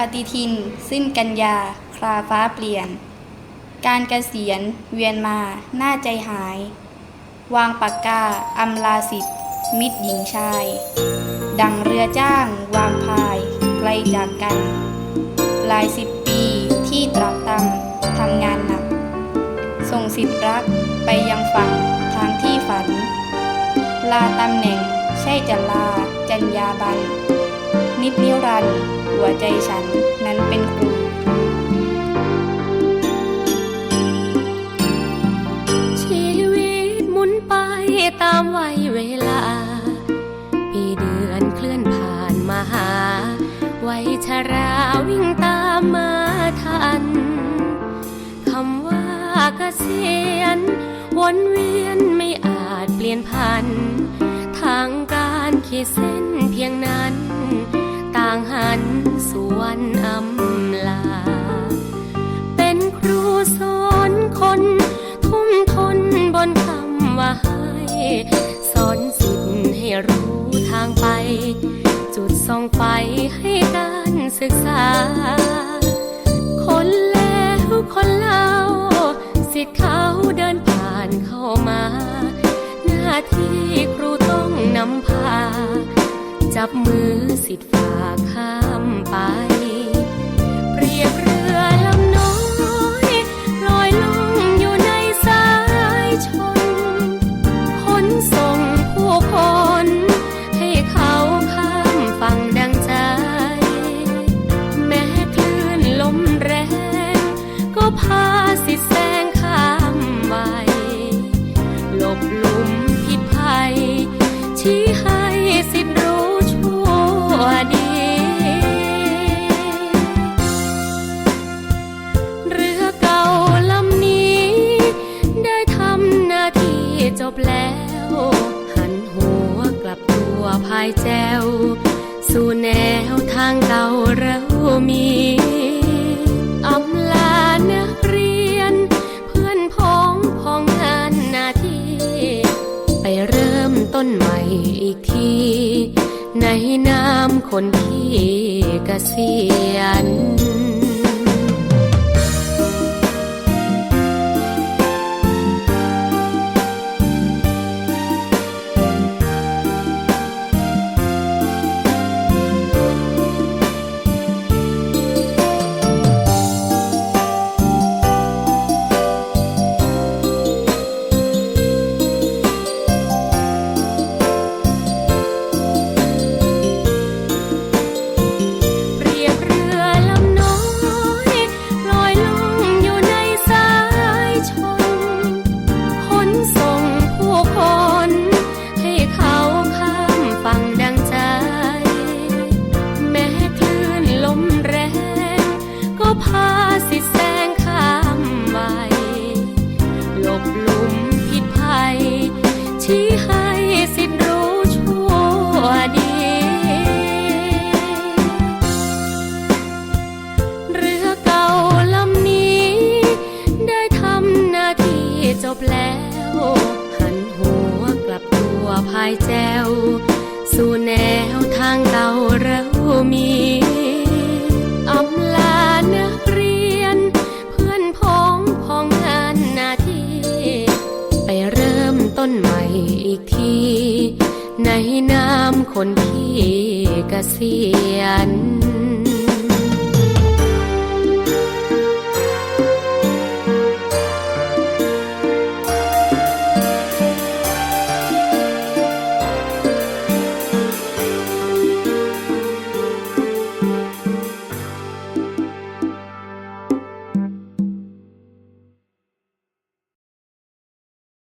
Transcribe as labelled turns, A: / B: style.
A: ปฏิทิน สิ้นกันยา คราฟ้าเปลี่ยน การเกษียณ เวียนมา หน้าใจหาย วางปากกา อำลาสิทธิ์ มิตรหญิงชาย ดังเรือจ้าง วางพาย ไกลจากกัน หลายสิบปีที่ตรากตำทำงานหนัก ส่งสิทธิ์รักไปยังฝั่งทางที่ฝัน ลาตำแหน่ง ใช่จะลา จัญญาบันนิดนิรันดร์ หัวใจฉันนั้นเป็นครู
B: ชีวิตหมุนไปตามวัยเวลา ปีเดือนเคลื่อนผ่านมาหา วัยชราวิ่งตามมาทันคำว่าเกษียณวนเวียนไม่อาจเปลี่ยนพันทางการขีดเส้นเพียงนั้น ต่างหัน วันอำลา เป็นครูสอนคน ทุ่มทนบนคำว่าให้ สอนสิทธิ์ให้รู้ทางไป จุดส่องไฟให้การศึกษา คนแล้วคนเล่า สิทธิ์เขาเดินผ่านเข้ามา หน้าที่ครู จับมือสิทธิ์ฝากข้ามไปเปรียบเรือลำน้อยลอยลงอยู่ในสายชนขนส่งผู้คนให้เขาข้ามฝั่งดังใจ แม้คลื่นลมแรงก็พา พายแจวสู่แนวทางเก่าเรามีอำลานักเรียน เพื่อนพ้องพ้องงานหน้าที่ไปเริ่มต้นใหม่อีกที ในนามคนที่เกษียณายแจวสู่แนวทางเก่าเรามีอำลาเนื้อเรียน เพื่อนพ้องพ้องงานนาทีไปเริ่มต้นใหม่อีกที ในนามคนพี่เกษียณ